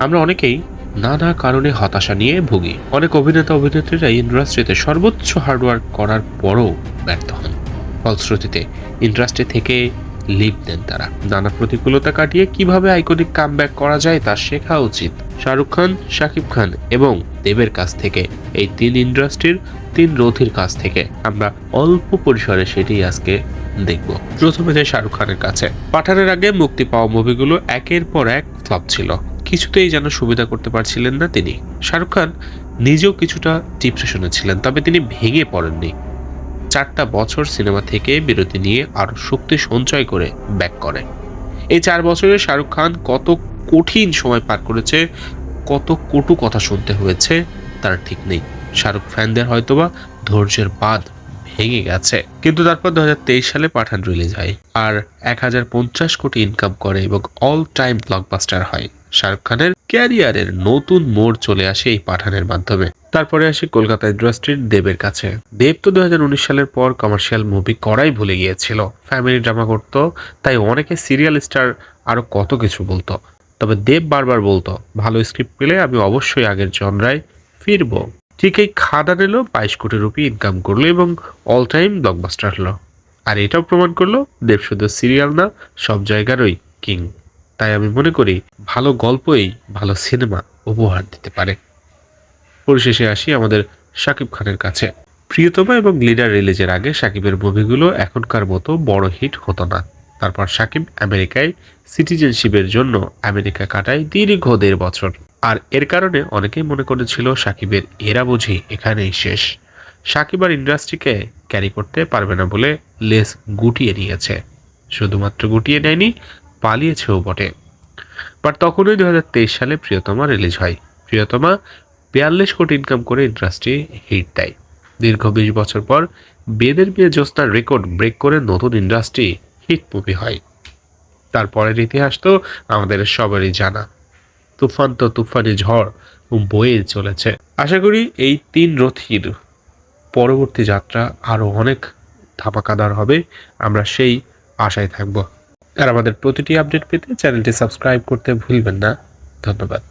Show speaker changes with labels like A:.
A: আমরা অনেকেই নানা কারণে হতাশা নিয়ে ভুগি। অনেক অভিনেতা, অভিনেত্রীরা ইন্ডাস্ট্রিতে সর্বোচ্চ হার্ডওয়ার্ক করার পরও ব্যর্থ হন। ফলশ্রুতিতে ইন্ডাস্ট্রি থেকে লিভ দেন তারা। নানা প্রতিকূলতা কাটিয়ে কীভাবে আইকনিক কাম করা যায় তা শেখা উচিত। শাহরুখ খান, শাকিব খান এবং দেবের কাছ থেকে এই তিন ইন্ডাস্ট্রির তিন রথীর কাছ থেকে আমরা অল্প পরিসরে সেটি আজকে দেখব। প্রথমে যে শাহরুখ খানের কাছে। পাঠানের আগে মুক্তি পাওয়া মুভিগুলো একের পর এক ফ্লপ ছিল। কিছুতেই যেন সুবিধা করতে পারছিলেন না তিনি। শাহরুখ খান নিজেও কিছুটা ডিপ্রেশনে ছিলেন তবে তিনি ভেঙে পড়েননি। চারটা বছর সিনেমা থেকে বিরতি নিয়ে আরও শক্তি সঞ্চয় করে ব্যাক করে এই চার বছরে শাহরুখ খান কত কঠিন সময় পার করেছে, কত কটু কথা শুনতে হয়েছে, তার ঠিক নেই। শাহরুখ ফ্যানদের হয়তোবা ধৈর্যের বাদ ভেঙে গেছে। কিন্তু তারপর দুহাজার তেইশ সালে পাঠান রিলিজ হয় আর এক হাজার পঞ্চাশ কোটি ইনকাম করে এবং অল টাইম ব্লকবাস্টার হয়। শাহরুখ খানের ক্যারিয়ারের নতুন মোড় চলে আসে এই পাঠানের মাধ্যমে। তারপরে আসে কলকাতা ইন্ডাস্ট্রির দেবের কাছে। দেব তো দুই হাজার উনিশ সালের পর কমার্শিয়াল মুভি করাই ভুলে গিয়েছিল। ফ্যামিলি ড্রামা করত, তাই অনেকে সিরিয়াল স্টার আরও কত কিছু বলতো। তবে দেব বারবার বলতো, ভালো স্ক্রিপ্ট পেলে আমি অবশ্যই আগের জনরায় ফিরবো। ঠিক এই খাদান এলো, বাইশ কোটি রুপি ইনকাম করল এবং অল টাইম ব্লকবাস্টার হলো। আর এটাও প্রমাণ করল দেব শুধু সিরিয়াল না, সব জায়গারই কিং তাই আমি মনে করি, ভালো গল্পই ভালো সিনেমা উপহার দিতে পারে। পরিশেষে আসি আমাদের শাকিব খানের কাছে। প্রিয়তমা এবং লিডার রিলিজের আগে শাকিবের মুভিগুলো এখনকার মতো বড় হিট হতো না। তারপর শাকিব আমেরিকায় সিটিজেনশিপের জন্য আমেরিকা কাটায় দীর্ঘ দেড় বছর। আর এর কারণে অনেকেই মনে করেছিল সাকিবের এরা বুঝি এখানেই শেষ। সাকিব আর ইন্ডাস্ট্রিকে ক্যারি করতে পারবে না বলে লেস গুটিয়ে নিয়েছে। শুধুমাত্র গুটিয়ে নেয়নি, পালিয়েছেও বটে। বাট তখনই দু হাজার তেইশ সালে প্রিয়তমা রিলিজ হয়। প্রিয়তমা বিয়াল্লিশ কোটি ইনকাম করে ইন্ডাস্ট্রি হিট দেয়। দীর্ঘ বিশ বছর পর বেদের বিয়ে জ্যোৎস্নার রেকর্ড ব্রেক করে নতুন ইন্ডাস্ট্রি হিট মুভি হয় তারপরের ইতিহাস তো আমাদের সবারই জানা। তুফান তো তুফানি ঝড় বয়ে চলেছে। আশা করি এই তিন রথির পরবর্তী যাত্রা আরও অনেক ধামাকাদার হবে, আমরা সেই আশায় থাকব। আর আমাদের প্রতিটি আপডেট পেতে চ্যানেলটি সাবস্ক্রাইব করতে ভুলবেন না। ধন্যবাদ।